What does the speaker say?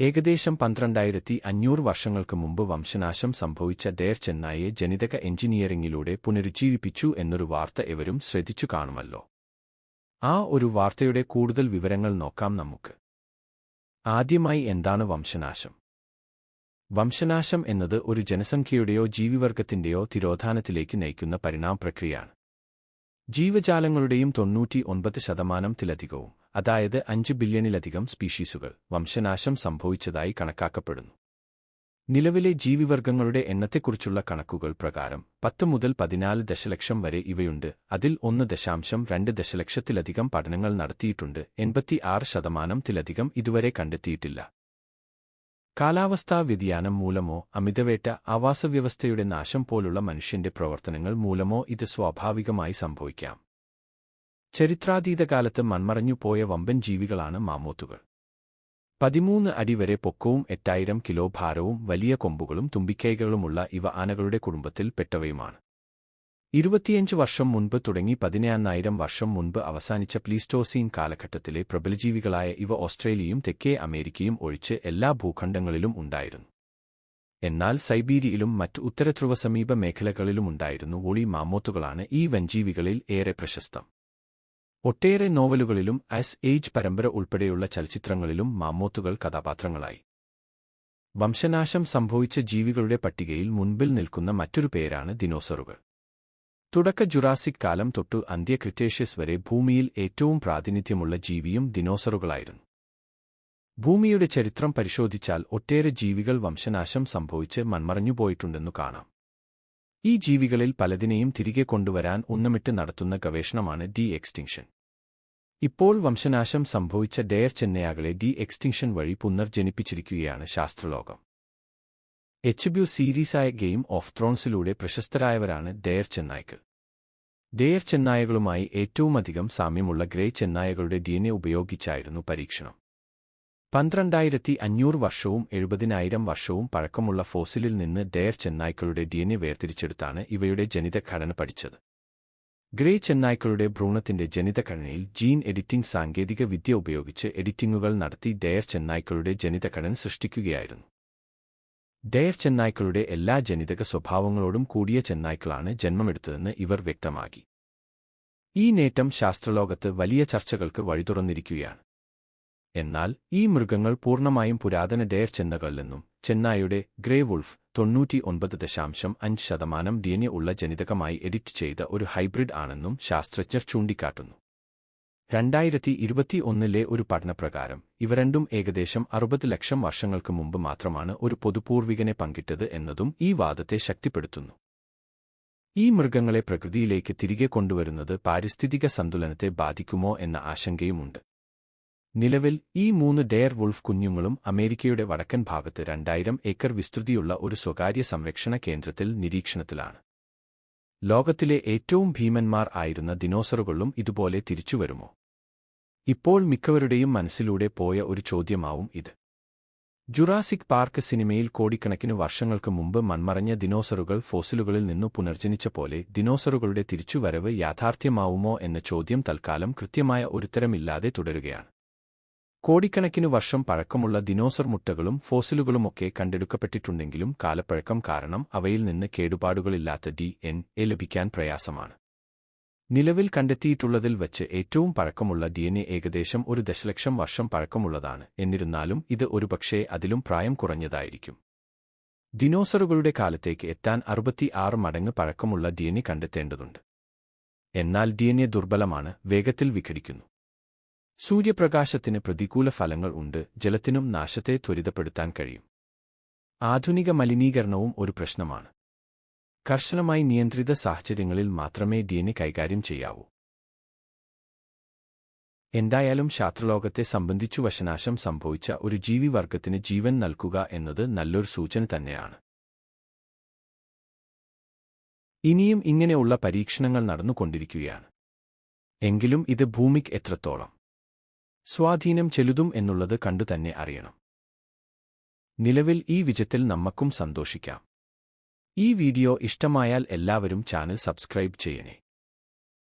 ഏകദേശം പന്ത്രണ്ടായിരത്തി അഞ്ഞൂറ് വർഷങ്ങൾക്ക് മുമ്പ് വംശനാശം സംഭവിച്ച ഡെയർ ചെന്നായെ ജനിതക എഞ്ചിനീയറിംഗിലൂടെ പുനരുജ്ജീവിപ്പിച്ചു എന്നൊരു വാർത്ത എവരും ശ്രദ്ധിച്ചു കാണുമല്ലോ. ആ ഒരു വാർത്തയുടെ കൂടുതൽ വിവരങ്ങൾ നോക്കാം നമുക്ക്. ആദ്യമായി എന്താണ് വംശനാശം? വംശനാശം എന്നത് ഒരു ജനസംഖ്യയുടെയോ ജീവിവർഗത്തിന്റെയോ തിരോധാനത്തിലേക്ക് നയിക്കുന്ന പരിണാമ പ്രക്രിയയാണ് ജീവജാലങ്ങളുടെയും തൊണ്ണൂറ്റി ഒൻപത് ശതമാനത്തിലധികവും അതായത് അഞ്ച് ബില്യണിലധികം സ്പീഷീസുകൾ വംശനാശം സംഭവിച്ചതായി കണക്കാക്കപ്പെടുന്നു. നിലവിലെ ജീവിവർഗങ്ങളുടെ എണ്ണത്തെക്കുറിച്ചുള്ള കണക്കുകൾ പ്രകാരം പത്ത് മുതൽ പതിനാല് ദശലക്ഷം വരെ ഇവയുണ്ട്. അതിൽ ഒന്ന് ദശാംശം രണ്ട് ദശലക്ഷത്തിലധികം പഠനങ്ങൾ നടത്തിയിട്ടുണ്ട്. എൺപത്തിയാറ് ശതമാനത്തിലധികം ഇതുവരെ കണ്ടെത്തിയിട്ടില്ല. കാലാവസ്ഥാ വ്യതിയാനം മൂലമോ അമിതവേട്ട ആവാസവ്യവസ്ഥയുടെ നാശം പോലുള്ള മനുഷ്യന്റെ പ്രവർത്തനങ്ങൾ മൂലമോ ഇത് സ്വാഭാവികമായി സംഭവിക്കാം. ചരിത്രാതീതകാലത്ത് മൺമറഞ്ഞുപോയ വമ്പൻ ജീവികളാണ് മാമോത്തുകൾ. പതിമൂന്ന് അടി വരെ പൊക്കവും എട്ടായിരം കിലോ ഭാരവും വലിയ കൊമ്പുകളും തുമ്പിക്കൈകളുമുള്ള ഇവ ആനകളുടെ കുടുംബത്തിൽ പെട്ടവയുമാണ്. ഇരുപത്തിയഞ്ച് വർഷം മുൻപ് തുടങ്ങി പതിനായിരം വർഷം മുൻപ് അവസാനിച്ച പ്ലീസ്റ്റോസീൻ കാലഘട്ടത്തിലെ പ്രബലജീവികളായ ഇവ ഓസ്ട്രേലിയയും തെക്കേ അമേരിക്കയും ഒഴിച്ച് എല്ലാ ഭൂഖണ്ഡങ്ങളിലും ഉണ്ടായിരുന്നു. എന്നാൽ സൈബീരിയയിലും മറ്റ് ഉത്തരധ്രുവ സമീപ മേഖലകളിലുമുണ്ടായിരുന്നു വോളി മാമോത്തുകളാണ് ഈ വൻജീവികളിൽ ഏറെ പ്രശസ്തം. ഒട്ടേറെ നോവലുകളിലും ആസ് ഏജ് പരമ്പര ഉൾപ്പെടെയുള്ള ചലച്ചിത്രങ്ങളിലും മാമോത്തുകൾ കഥാപാത്രങ്ങളായി. വംശനാശം സംഭവിച്ച ജീവികളുടെ പട്ടികയിൽ മുൻപിൽ നിൽക്കുന്ന മറ്റൊരു പേരാണ് ദിനോസറുകൾ. തുടക്ക ജുറാസിക് കാലം തൊട്ടു അന്ത്യ ക്രിറ്റേഷ്യസ് വരെ ഭൂമിയിൽ ഏറ്റവും പ്രാതിനിധ്യമുള്ള ജീവിയും ദിനോസറുകളായിരുന്നു. ഭൂമിയുടെ ചരിത്രം പരിശോധിച്ചാൽ ഒട്ടേറെ ജീവികൾ വംശനാശം സംഭവിച്ച് മൺമറഞ്ഞുപോയിട്ടുണ്ടെന്നു കാണാം. ഈ ജീവികളിൽ പലതിനെയും തിരികെ കൊണ്ടുവരാൻ ഉന്നമിട്ട് നടത്തുന്ന ഗവേഷണമാണ് ഡി എക്സ്റ്റിങ്ഷൻ ഇപ്പോൾ വംശനാശം സംഭവിച്ച ഡെയർ ചെന്നയാകളെ ഡി എക്സ്റ്റിങ്ഷൻ വഴി പുനർജനിപ്പിച്ചിരിക്കുകയാണ് ശാസ്ത്രലോകം. എച്ച് ബി സീരീസായ ഗെയിം ഓഫ് ത്രോൺസിലൂടെ പ്രശസ്തരായവരാണ് ഡെയർ ചെന്നായ്ക്കൾ. ഡെയർ ചെന്നായകളുമായി ഏറ്റവുമധികം സാമ്യമുള്ള ഗ്രേ ചെന്നായകളുടെ ഡിഎൻഎ ഉപയോഗിച്ചായിരുന്നു പരീക്ഷണം. പന്ത്രണ്ടായിരത്തി അഞ്ഞൂറ് വർഷവും എഴുപതിനായിരം വർഷവും പഴക്കമുള്ള ഫോസിലിൽ നിന്ന് ഡെയർ ചെന്നായ്ക്കളുടെ ഡി എൻ എ വേർതിരിച്ചെടുത്താണ് ഇവയുടെ ജനിതഘടന പഠിച്ചത്. ഗ്രേ ചെന്നായ്ക്കളുടെ ഭ്രൂണത്തിന്റെ ജനിതഘടനയിൽ ജീൻ എഡിറ്റിംഗ് സാങ്കേതിക വിദ്യ ഉപയോഗിച്ച് എഡിറ്റിംഗുകൾ നടത്തി ഡെയർ ചെന്നായ്ക്കളുടെ ജനിതഘടന സൃഷ്ടിക്കുകയായിരുന്നു. ഡെയർ ചെന്നായ്ക്കളുടെ എല്ലാ ജനിതക സ്വഭാവങ്ങളോടും കൂടിയ ചെന്നായ്ക്കളാണ് ജന്മമെടുത്തതെന്ന് ഇവർ വ്യക്തമാക്കി. ഈ നേട്ടം ശാസ്ത്രലോകത്ത് വലിയ ചർച്ചകൾക്ക് വഴിതുറന്നിരിക്കുകയാണ്. എന്നാൽ ഈ മൃഗങ്ങൾ പൂർണമായും പുരാതന ഡെയർ ചെന്നകളല്ലെന്നും ചെന്നായുടെ ഗ്രേ വുൾഫ് തൊണ്ണൂറ്റി ഒൻപത് ദശാംശം അഞ്ച് ശതമാനം ഡിഎൻഎ ഉള്ള ജനിതകമായി എഡിറ്റ് ചെയ്ത ഒരു ഹൈബ്രിഡ് ആണെന്നും ശാസ്ത്രജ്ഞർ ചൂണ്ടിക്കാട്ടുന്നു. രണ്ടായിരത്തി ഇരുപത്തിയൊന്നിലെ ഒരു പഠനപ്രകാരം ഇവ രണ്ടും ഏകദേശം അറുപത് ലക്ഷം വർഷങ്ങൾക്ക് മുമ്പ് മാത്രമാണ് ഒരു പൊതുപൂർവികനെ പങ്കിട്ടത് എന്നതും ഈ വാദത്തെ ശക്തിപ്പെടുത്തുന്നു. ഈ മൃഗങ്ങളെ പ്രകൃതിയിലേക്ക് തിരികെ കൊണ്ടുവരുന്നത് പാരിസ്ഥിതിക സന്തുലനത്തെ ബാധിക്കുമോ എന്ന ആശങ്കയുമുണ്ട്. നിലവിൽ ഈ മൂന്ന് ഡെയർ വുൾഫ് കുഞ്ഞുങ്ങളും അമേരിക്കയുടെ വടക്കൻ ഭാഗത്ത് രണ്ടായിരം ഏക്കർ വിസ്തൃതിയുള്ള ഒരു സ്വകാര്യ സംരക്ഷണ കേന്ദ്രത്തിൽ നിരീക്ഷണത്തിലാണ്. ലോകത്തിലെ ഏറ്റവും ഭീമന്മാർ ആയിരുന്ന ദിനോസറുകളും ഇതുപോലെ തിരിച്ചുവരുമോ? ഇപ്പോൾ മിക്കവരുടെയും മനസ്സിലൂടെ പോയ ഒരു ചോദ്യമാവും ഇത്. ജുറാസിക് പാർക്ക് സിനിമയിൽ കോടിക്കണക്കിന് വർഷങ്ങൾക്ക് മുമ്പ് മൺമറഞ്ഞ ദിനോസറുകൾ ഫോസിലുകളിൽ നിന്നു പുനർജനിച്ച പോലെ ദിനോസറുകളുടെ തിരിച്ചുവരവ് യാഥാർത്ഥ്യമാവുമോ എന്ന ചോദ്യം തൽക്കാലം കൃത്യമായ ഒരുത്തരമില്ലാതെ തുടരുകയാണ്. കോടിക്കണക്കിന് വർഷം പഴക്കമുള്ള ദിനോസർ മുട്ടകളും ഫോസിലുകളുമൊക്കെ കണ്ടെടുക്കപ്പെട്ടിട്ടുണ്ടെങ്കിലും കാലപ്പഴക്കം കാരണം അവയിൽ നിന്ന് കേടുപാടുകളില്ലാത്ത ഡി എൻ എ ലഭിക്കാൻ പ്രയാസമാണ്. നിലവിൽ കണ്ടെത്തിയിട്ടുള്ളതിൽ വച്ച് ഏറ്റവും പഴക്കമുള്ള ഡിഎൻഎ ഏകദേശം ഒരു ദശലക്ഷം വർഷം പഴക്കമുള്ളതാണ്. എന്നിരുന്നാലും ഇത് ഒരുപക്ഷേ അതിലും പ്രായം കുറഞ്ഞതായിരിക്കും. ദിനോസറുകളുടെ കാലത്തേക്ക് എത്താൻ അറുപത്തിയാറ് മടങ്ങ് പഴക്കമുള്ള ഡിഎൻഎ കണ്ടെത്തേണ്ടതുണ്ട്. എന്നാൽ ഡിഎൻഎ ദുർബലമാണ് വേഗത്തിൽ വിഘടിക്കുന്നു. സൂര്യപ്രകാശത്തിന് പ്രതികൂല ഫലങ്ങൾ ഉണ്ട് ജലത്തിനും നാശത്തെ ത്വരിതപ്പെടുത്താൻ കഴിയും. ആധുനിക മലിനീകരണവും ഒരു പ്രശ്നമാണ്. കർശനമായി നിയന്ത്രിത സാഹചര്യങ്ങളിൽ മാത്രമേ ഡിഎൻഎ കൈകാര്യം ചെയ്യാവൂ. എന്തായാലും ശാസ്ത്രലോകത്തെ സംബന്ധിച്ചു വശനാശം സംഭവിച്ച ഒരു ജീവിവർഗത്തിന് ജീവൻ നൽകുക എന്നത് നല്ലൊരു സൂചന തന്നെയാണ്. ഇനിയും ഇങ്ങനെയുള്ള പരീക്ഷണങ്ങൾ നടന്നുകൊണ്ടിരിക്കുകയാണ്. എങ്കിലും ഇത് ഭൂമിക്ക് എത്രത്തോളം സ്വാധീനം ചെലുതും എന്നുള്ളത് കണ്ടുതന്നെ അറിയണം. നിലവിൽ ഈ വിജയത്തിൽ നമ്മക്കും സന്തോഷിക്കാം. ഈ വീഡിയോ ഇഷ്ടമായാൽ എല്ലാവരും ചാനൽ സബ്സ്ക്രൈബ് ചെയ്യണേ.